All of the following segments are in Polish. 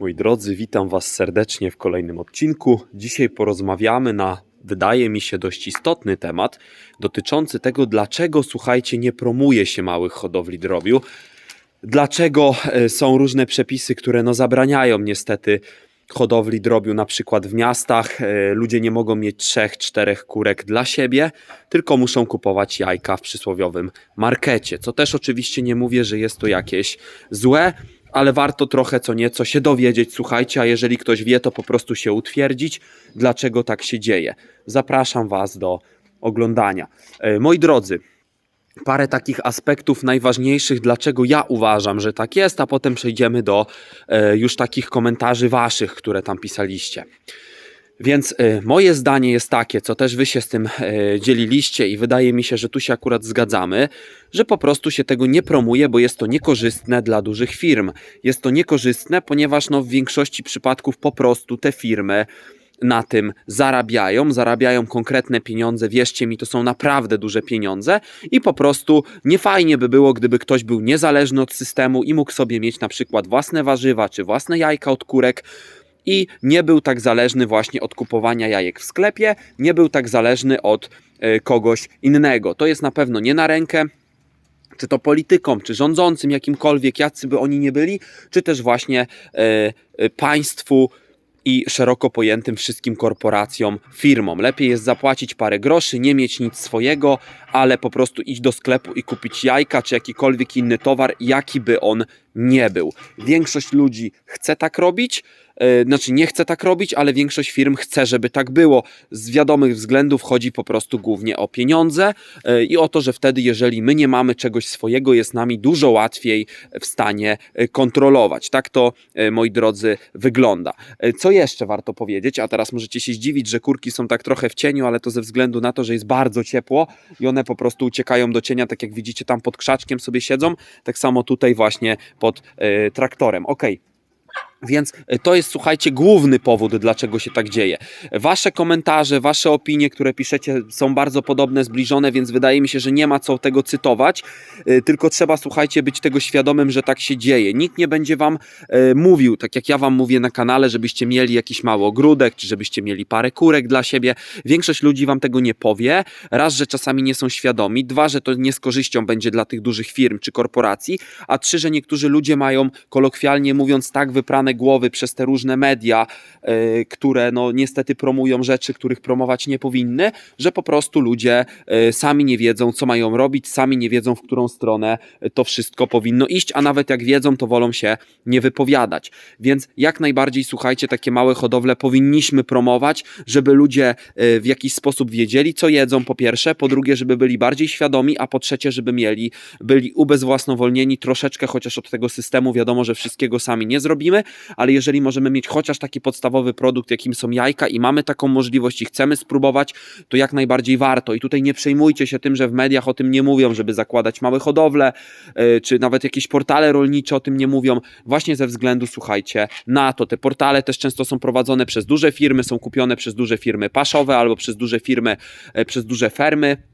Moi drodzy, witam Was serdecznie w kolejnym odcinku. Dzisiaj porozmawiamy na, wydaje mi się, dość istotny temat dotyczący tego, dlaczego, słuchajcie, nie promuje się małych hodowli drobiu. Dlaczego e, są różne przepisy, które no, zabraniają niestety hodowli drobiu, na przykład w miastach. E, Ludzie nie mogą mieć trzech, czterech kurek dla siebie, tylko muszą kupować jajka w przysłowiowym markecie. Co też oczywiście nie mówię, że jest to jakieś złe, ale warto trochę co nieco się dowiedzieć, słuchajcie, a jeżeli ktoś wie, to po prostu się utwierdzić, dlaczego tak się dzieje. Zapraszam Was do oglądania. E, Moi drodzy, parę takich aspektów najważniejszych, dlaczego ja uważam, że tak jest, a potem przejdziemy do e, już takich komentarzy Waszych, które tam pisaliście. Więc e, moje zdanie jest takie, co też wy się z tym e, dzieliliście i wydaje mi się, że tu się akurat zgadzamy, że po prostu się tego nie promuje, bo jest to niekorzystne dla dużych firm. Jest to niekorzystne, ponieważ no, w większości przypadków po prostu te firmy na tym zarabiają, zarabiają konkretne pieniądze, wierzcie mi, to są naprawdę duże pieniądze i po prostu nie fajnie by było, gdyby ktoś był niezależny od systemu i mógł sobie mieć na przykład własne warzywa czy własne jajka od kurek, i nie był tak zależny właśnie od kupowania jajek w sklepie, nie był tak zależny od e, kogoś innego. To jest na pewno nie na rękę czy to politykom, czy rządzącym jakimkolwiek, jacy by oni nie byli, czy też właśnie e, e, państwu i szeroko pojętym wszystkim korporacjom, firmom. Lepiej jest zapłacić parę groszy, nie mieć nic swojego, ale po prostu iść do sklepu i kupić jajka czy jakikolwiek inny towar, jaki by on nie był. Większość ludzi chce tak robić, znaczy nie chce tak robić, ale większość firm chce, żeby tak było. Z wiadomych względów chodzi po prostu głównie o pieniądze e, i o to, że wtedy, jeżeli my nie mamy czegoś swojego, jest nami dużo łatwiej w stanie e, kontrolować. Tak to, e, moi drodzy, wygląda. E, Co jeszcze warto powiedzieć? A teraz możecie się zdziwić, że kurki są tak trochę w cieniu, ale to ze względu na to, że jest bardzo ciepło i one po prostu uciekają do cienia, tak jak widzicie, tam pod krzaczkiem sobie siedzą. Tak samo tutaj właśnie pod e, traktorem. Okej. Więc e, to jest, słuchajcie, główny powód, dlaczego się tak dzieje. Wasze komentarze, wasze opinie, które piszecie, są bardzo podobne, zbliżone, więc wydaje mi się, że nie ma co tego cytować. E, Tylko trzeba, słuchajcie, być tego świadomym, że tak się dzieje. Nikt nie będzie wam e, mówił, tak jak ja wam mówię na kanale, żebyście mieli jakiś mały ogródek, czy żebyście mieli parę kurek dla siebie. Większość ludzi wam tego nie powie. Raz, że czasami nie są świadomi. Dwa, że to nie z korzyścią będzie dla tych dużych firm czy korporacji. A trzy, że niektórzy ludzie mają, kolokwialnie mówiąc, tak wyprane głowy przez te różne media, e, które no niestety promują rzeczy, których promować nie powinny, że po prostu ludzie e, sami nie wiedzą, co mają robić, sami nie wiedzą, w którą stronę to wszystko powinno iść, a nawet jak wiedzą, to wolą się nie wypowiadać. Więc jak najbardziej, słuchajcie, takie małe hodowle powinniśmy promować, żeby ludzie e, w jakiś sposób wiedzieli, co jedzą, po pierwsze, po drugie, żeby byli bardziej świadomi, a po trzecie, żeby mieli, byli ubezwłasnowolnieni troszeczkę chociaż od tego systemu. Wiadomo, że wszystkiego sami nie zrobimy, ale jeżeli możemy mieć chociaż taki podstawowy produkt, jakim są jajka i mamy taką możliwość i chcemy spróbować, to jak najbardziej warto. I tutaj nie przejmujcie się tym, że w mediach o tym nie mówią, żeby zakładać małe hodowle, yy, czy nawet jakieś portale rolnicze o tym nie mówią, właśnie ze względu, słuchajcie, na to. Te portale też często są prowadzone przez duże firmy, są kupione przez duże firmy paszowe albo przez duże firmy, yy, przez duże fermy.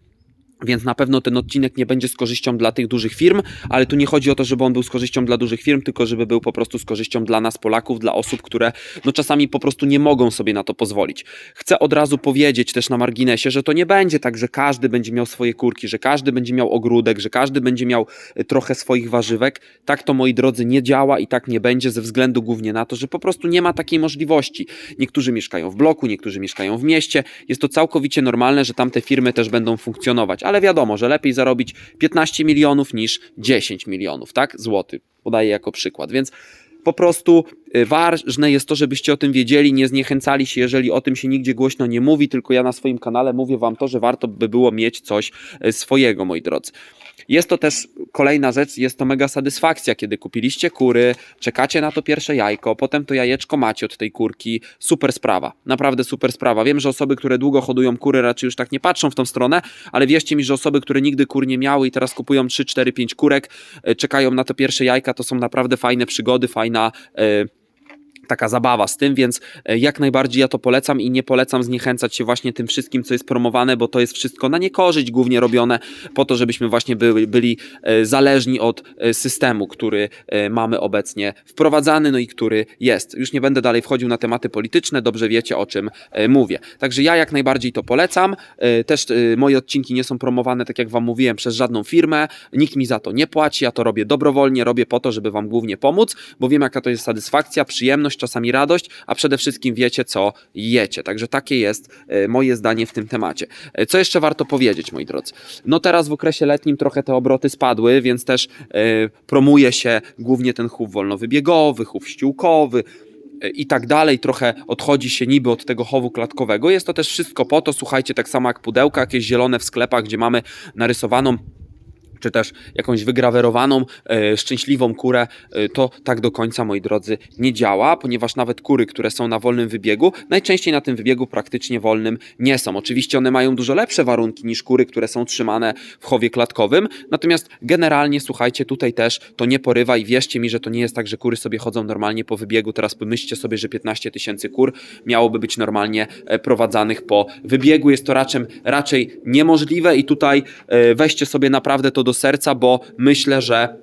Więc na pewno ten odcinek nie będzie z korzyścią dla tych dużych firm, ale tu nie chodzi o to, żeby on był z korzyścią dla dużych firm, tylko żeby był po prostu z korzyścią dla nas, Polaków, dla osób, które no czasami po prostu nie mogą sobie na to pozwolić. Chcę od razu powiedzieć też na marginesie, że to nie będzie tak, że każdy będzie miał swoje kurki, że każdy będzie miał ogródek, że każdy będzie miał y, trochę swoich warzywek. Tak to, moi drodzy, nie działa i tak nie będzie ze względu głównie na to, że po prostu nie ma takiej możliwości. Niektórzy mieszkają w bloku, niektórzy mieszkają w mieście. Jest to całkowicie normalne, że tamte firmy też będą funkcjonować ale wiadomo, że lepiej zarobić 15 milionów niż 10 milionów, tak? Złoty. Podaję jako przykład. Więc po prostu y, ważne jest to, żebyście o tym wiedzieli, nie zniechęcali się, jeżeli o tym się nigdzie głośno nie mówi, tylko ja na swoim kanale mówię wam to, że warto by było mieć coś y, swojego, moi drodzy. Jest to też kolejna rzecz, jest to mega satysfakcja, kiedy kupiliście kury, czekacie na to pierwsze jajko, potem to jajeczko macie od tej kurki. Super sprawa, naprawdę super sprawa. Wiem, że osoby, które długo hodują kury, raczej już tak nie patrzą w tą stronę, ale wierzcie mi, że osoby, które nigdy kur nie miały i teraz kupują 3, 4, 5 kurek, e, czekają na to pierwsze jajka, to są naprawdę fajne przygody, fajna. e, taka zabawa z tym, więc e, jak najbardziej ja to polecam i nie polecam zniechęcać się właśnie tym wszystkim, co jest promowane, bo to jest wszystko na niekorzyść głównie robione po to, żebyśmy właśnie byli, byli e, zależni od e, systemu, który mamy obecnie wprowadzany, no i który jest. Już nie będę dalej wchodził na tematy polityczne, dobrze wiecie o czym mówię. Także ja jak najbardziej to polecam. Też moje odcinki nie są promowane, tak jak wam mówiłem, przez żadną firmę. Nikt mi za to nie płaci, ja to robię dobrowolnie, robię po to, żeby wam głównie pomóc, bo wiem jaka to jest satysfakcja, przyjemność, czasami radość, a przede wszystkim wiecie co jecie. Także takie jest e, moje zdanie w tym temacie. E, Co jeszcze warto powiedzieć, moi drodzy? No teraz w okresie letnim trochę te obroty spadły, więc też e, promuje się głównie ten chów wolnowybiegowy, chów ściółkowy, i tak dalej, trochę odchodzi się niby od tego chowu klatkowego. Jest to też wszystko po to, słuchajcie, tak samo jak pudełka, jakieś zielone w sklepach, gdzie mamy narysowaną czy też jakąś wygrawerowaną, e, szczęśliwą kurę, e, to tak do końca, moi drodzy, nie działa, ponieważ nawet kury, które są na wolnym wybiegu, najczęściej na tym wybiegu praktycznie wolnym nie są. Oczywiście one mają dużo lepsze warunki niż kury, które są trzymane w chowie klatkowym, natomiast generalnie, słuchajcie, tutaj też to nie porywa i wierzcie mi, że to nie jest tak, że kury sobie chodzą normalnie po wybiegu. Teraz pomyślcie sobie, że 15 tysięcy kur miałoby być normalnie e, prowadzanych po wybiegu. Jest to raczej, raczej niemożliwe i tutaj weźcie sobie naprawdę to do serca, bo myślę, że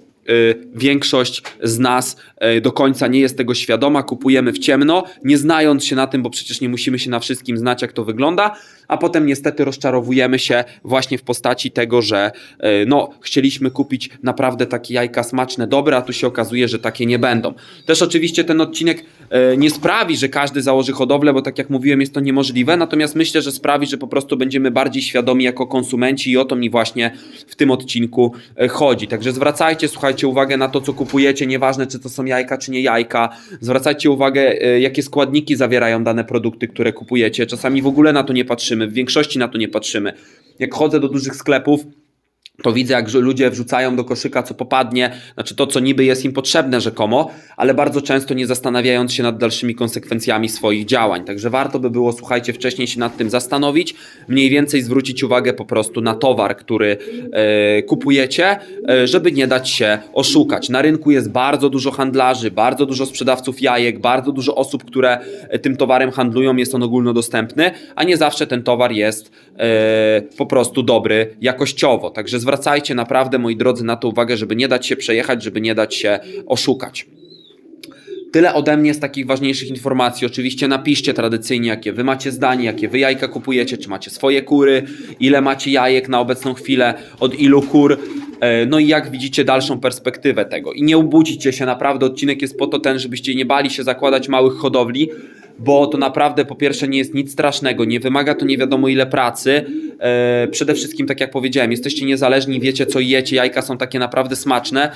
większość z nas y, do końca nie jest tego świadoma, kupujemy w ciemno, nie znając się na tym, bo przecież nie musimy się na wszystkim znać, jak to wygląda, a potem niestety rozczarowujemy się właśnie w postaci tego, że y, no, chcieliśmy kupić naprawdę takie jajka smaczne, dobre, a tu się okazuje, że takie nie będą. Też oczywiście ten odcinek y, nie sprawi, że każdy założy hodowlę, bo tak jak mówiłem, jest to niemożliwe, natomiast myślę, że sprawi, że po prostu będziemy bardziej świadomi jako konsumenci i o to mi właśnie w tym odcinku chodzi. Także zwracajcie, słuchajcie, uwagę na to, co kupujecie, nieważne czy to są jajka, czy nie jajka. Zwracajcie uwagę, e, jakie składniki zawierają dane produkty, które kupujecie. Czasami w ogóle na to nie patrzymy, w większości na to nie patrzymy. Jak chodzę do dużych sklepów, to widzę, jak ludzie wrzucają do koszyka, co popadnie, znaczy to, co niby jest im potrzebne rzekomo, ale bardzo często nie zastanawiając się nad dalszymi konsekwencjami swoich działań. Także warto by było, słuchajcie, wcześniej się nad tym zastanowić, mniej więcej zwrócić uwagę po prostu na towar, który e, kupujecie, e, żeby nie dać się oszukać. Na rynku jest bardzo dużo handlarzy, bardzo dużo sprzedawców jajek, bardzo dużo osób, które e, tym towarem handlują, jest on ogólnodostępny, a nie zawsze ten towar jest e, po prostu dobry jakościowo. Także zwracajcie naprawdę, moi drodzy, na to uwagę, żeby nie dać się przejechać, żeby nie dać się oszukać. Tyle ode mnie z takich ważniejszych informacji. Oczywiście napiszcie tradycyjnie, jakie wy macie zdanie, jakie wy jajka kupujecie, czy macie swoje kury, ile macie jajek na obecną chwilę, od ilu kur. E, No i jak widzicie dalszą perspektywę tego. I nie ubudzicie się, naprawdę odcinek jest po to ten, żebyście nie bali się zakładać małych hodowli, bo to naprawdę po pierwsze nie jest nic strasznego, nie wymaga to nie wiadomo ile pracy. E, Przede wszystkim, tak jak powiedziałem, jesteście niezależni, wiecie co jecie, jajka są takie naprawdę smaczne.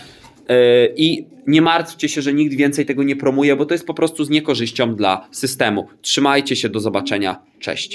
E, I nie martwcie się, że nikt więcej tego nie promuje, bo to jest po prostu z niekorzyścią dla systemu. Trzymajcie się, do zobaczenia. Cześć.